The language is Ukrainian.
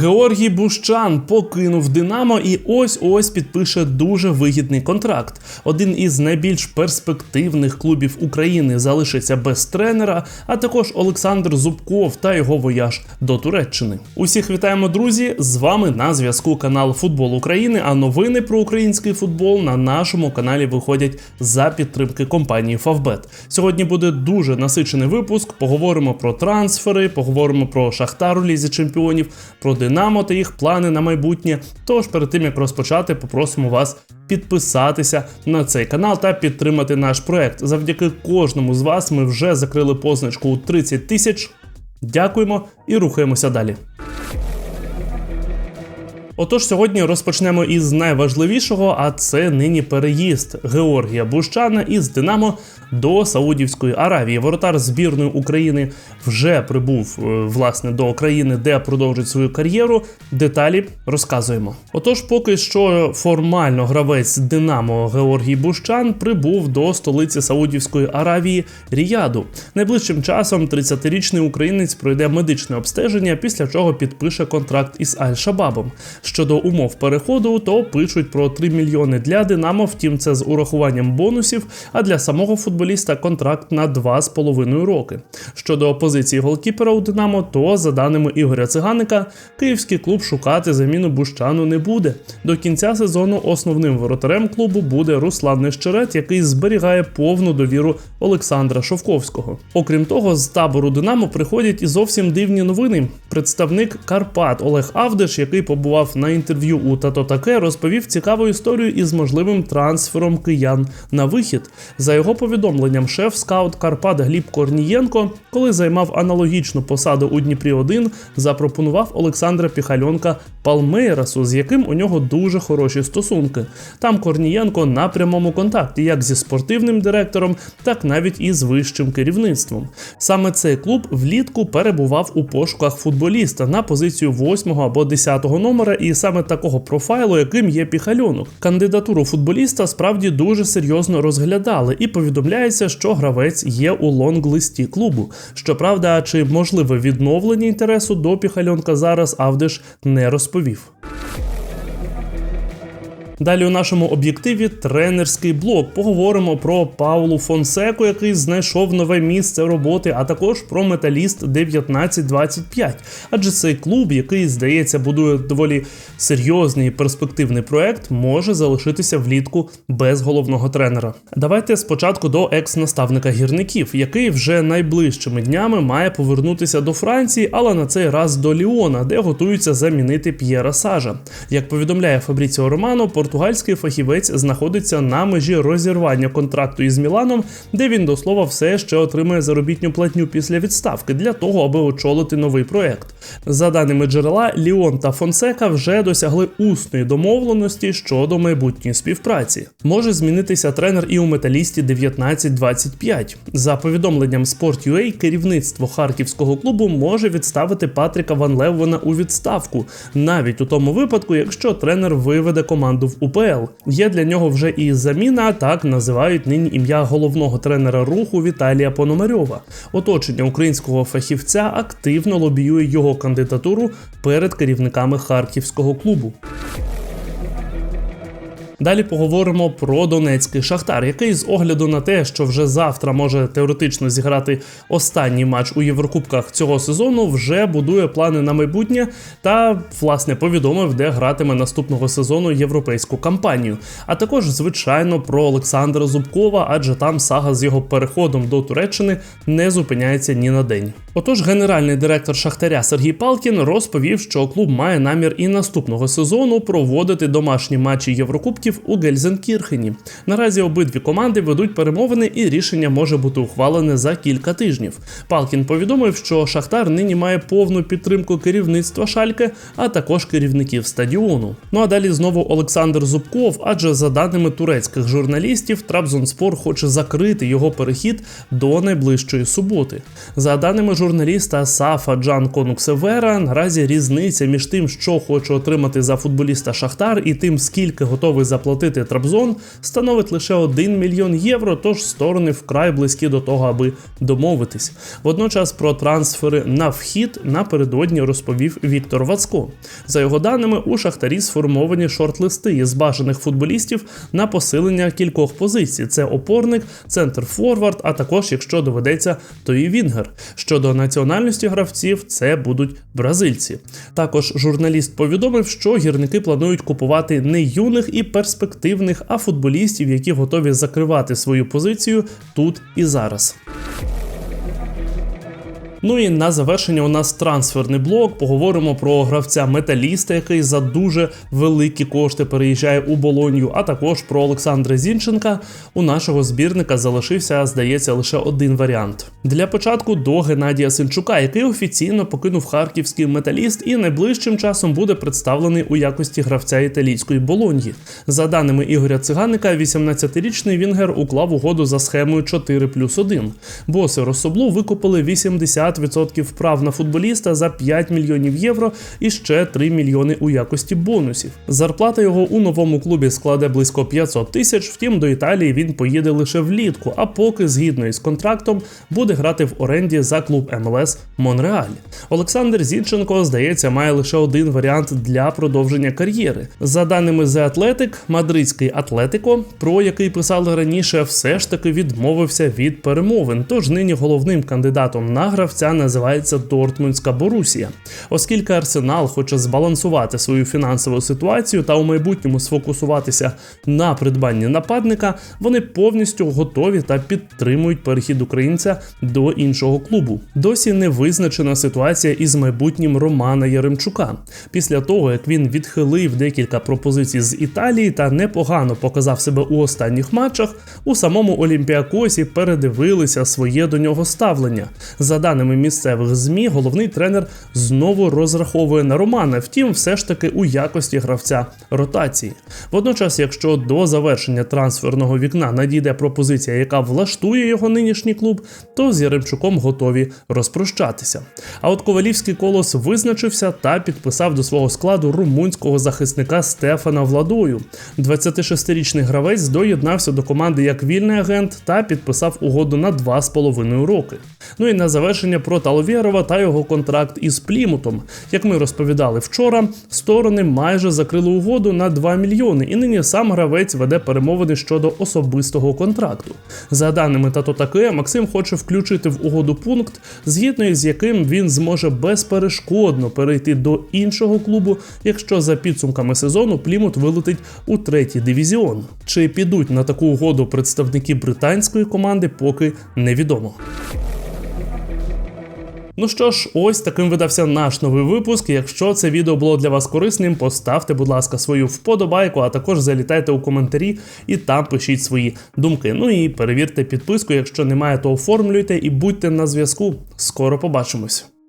Георгій Бущан покинув Динамо і ось ось підпише дуже вигідний контракт. Один із найбільш перспективних клубів України залишиться без тренера, а також Олександр Зубков та його вояж до Туреччини. Усіх вітаємо, друзі! З вами на зв'язку канал Футбол України. А новини про український футбол на нашому каналі виходять за підтримки компанії Favbet. Сьогодні буде дуже насичений випуск. Поговоримо про трансфери, поговоримо про Шахтар у лізі чемпіонів, про Динамо та їх плани на майбутнє. Тож перед тим як розпочати, попросимо вас підписатися на цей канал та підтримати наш проект. Завдяки кожному з вас ми вже закрили позначку у 30 тисяч. Дякуємо і рухаємося далі. Отож, сьогодні розпочнемо із найважливішого, а це нині переїзд Георгія Бущана із Динамо до Саудівської Аравії. Воротар збірної України вже прибув е, власне до країни, де продовжить свою кар'єру. Деталі розказуємо. Отож, поки що формально гравець Динамо Георгій Бущан прибув до столиці Саудівської Аравії Ріяду. Найближчим часом 30-річний українець пройде медичне обстеження, після чого підпише контракт із Аль-Шабабом. Щодо умов переходу, то пишуть про 3 мільйони для Динамо, втім це з урахуванням бонусів, а для самого футболіста контракт на 2,5 роки. Щодо позиції голкіпера у Динамо, то за даними Ігоря Циганика, київський клуб шукати заміну Бущану не буде. До кінця сезону основним воротарем клубу буде Руслан Нещерет, який зберігає повну довіру Олександра Шовковського. Окрім того, з табору Динамо приходять і зовсім дивні новини. Представник Карпат Олег Авдеш, який побував на інтерв'ю у Тато Таке, розповів цікаву історію із можливим трансфером киян на вихід. За його повідомленням, шеф скаут Карпат Гліб Корнієнко, коли займав аналогічну посаду у Дніпрі 1 запропонував Олександра Піхальонка Палмейрасу, з яким у нього дуже хороші стосунки. Там Корнієнко на прямому контакті, як зі спортивним директором, так навіть і з вищим керівництвом. Саме цей клуб влітку перебував у пошуках футболіста на позицію 8 або 10 номера, і саме такого профайлу, яким є Піхальонок. Кандидатуру футболіста справді дуже серйозно розглядали, і повідомляється, що гравець є у лонг-листі клубу. Щоправда, чи можливе відновлення інтересу до Піхальонка зараз Авдиш не розповів. Далі у нашому об'єктиві тренерський блок. Поговоримо про Паулу Фонсеку, який знайшов нове місце роботи, а також про металіст 1925. Адже цей клуб, який здається, будує доволі серйозний перспективний проект, може залишитися влітку без головного тренера. Давайте спочатку до екс-наставника гірників, який вже найближчими днями має повернутися до Франції, але на цей раз до Ліона, де готуються замінити П'єра Сажа. Як повідомляє Фабріціо Романо, португальський фахівець знаходиться на межі розірвання контракту із Міланом, де він до слова все ще отримує заробітню платню після відставки для того, аби очолити новий проект. За даними джерела, Ліон та Фонсека вже досягли усної домовленості щодо майбутньої співпраці. Може змінитися тренер і у металісті 1925. За повідомленням Sport.ua, керівництво харківського клубу може відставити Патріка Ван Левена у відставку, навіть у тому випадку, якщо тренер виведе команду в УПЛ. Є для нього вже і заміна, так називають нині ім'я головного тренера руху Віталія Пономарьова. Оточення українського фахівця активно лобіює його кандидатуру перед керівниками харківського клубу. Далі поговоримо про Донецький Шахтар, який з огляду на те, що вже завтра може теоретично зіграти останній матч у Єврокубках цього сезону, вже будує плани на майбутнє та власне повідомив, де гратиме наступного сезону європейську кампанію. А також, звичайно, про Олександра Зубкова, адже там сага з його переходом до Туреччини не зупиняється ні на день. Отож, генеральний директор Шахтаря Сергій Палкін розповів, що клуб має намір і наступного сезону проводити домашні матчі Єврокубків у Гельзенкірхені. Наразі обидві команди ведуть перемовини, і рішення може бути ухвалене за кілька тижнів. Палкін повідомив, що Шахтар нині має повну підтримку керівництва Шальке, а також керівників стадіону. Ну а далі знову Олександр Зубков, адже за даними турецьких журналістів, Трабзонспор хоче закрити його перехід до найближчої суботи. За даними журналіста Сафа Джан Конуксевера, наразі різниця між тим, що хоче отримати за футболіста Шахтар, і тим, скільки готовий заплатити заплатити Трабзон, становить лише 1 мільйон євро, тож сторони вкрай близькі до того, аби домовитись. Водночас про трансфери на вхід напередодні розповів Віктор Вацко. За його даними, у Шахтарі сформовані шорт-листи із бажаних футболістів на посилення кількох позицій: це опорник, центр форвард, а також, якщо доведеться, то і Вінгер. Щодо національності гравців, це будуть бразильці. Також журналіст повідомив, що гірники планують купувати не юних і перспективних, а футболістів, які готові закривати свою позицію тут і зараз. Ну і на завершення у нас трансферний блок. Поговоримо про гравця металіста, який за дуже великі кошти переїжджає у Болонью, а також про Олександра Зінченка. У нашого збірника залишився, здається, лише один варіант. Для початку до Геннадія Синчука, який офіційно покинув харківський металіст і найближчим часом буде представлений у якості гравця італійської Болоньї. За даними Ігоря Циганика, 18-річний Вінгер уклав угоду за схемою 4 плюс 1. Боси Рособлу викупили 80 50% прав на футболіста за 5 мільйонів євро і ще 3 мільйони у якості бонусів. Зарплата його у новому клубі складе близько 500 тисяч. Втім, до Італії він поїде лише влітку, а поки згідно із контрактом буде грати в оренді за клуб МЛС Монреаль. Олександр Зінченко, здається, має лише один варіант для продовження кар'єри. За даними The Athletic, мадридський Атлетико, про який писали раніше, все ж таки відмовився від перемовин. Тож нині головним кандидатом на гравця гравця називається Дортмундська Борусія, оскільки Арсенал хоче збалансувати свою фінансову ситуацію та у майбутньому сфокусуватися на придбанні нападника, вони повністю готові та підтримують перехід українця до іншого клубу. Досі не визначена ситуація із майбутнім Романа Яремчука. Після того як він відхилив декілька пропозицій з Італії та непогано показав себе у останніх матчах, у самому Олімпіакосі передивилися своє до нього ставлення. За даними даними місцевих змі, головний тренер знову розраховує на Романа, втім, все ж таки у якості гравця ротації. Водночас, якщо до завершення трансферного вікна надійде пропозиція, яка влаштує його нинішній клуб, то з Яремчуком готові розпрощатися. А от Ковалівський колос визначився та підписав до свого складу румунського захисника Стефана Владою. 26-річний гравець доєднався до команди як вільний агент та підписав угоду на 2,5 роки. Ну і на завершення про Таловєрова та його контракт із Плімутом. Як ми розповідали вчора, сторони майже закрили угоду на 2 мільйони, і нині сам гравець веде перемовини щодо особистого контракту. За даними тато таке, Максим хоче включити в угоду пункт, згідно із яким він зможе безперешкодно перейти до іншого клубу, якщо за підсумками сезону Плімут вилетить у третій дивізіон. Чи підуть на таку угоду представники британської команди, поки невідомо. Ну що ж, ось таким видався наш новий випуск. Якщо це відео було для вас корисним, поставте, будь ласка, свою вподобайку, а також залітайте у коментарі і там пишіть свої думки. Ну і перевірте підписку. Якщо немає, то оформлюйте і будьте на зв'язку. Скоро побачимось.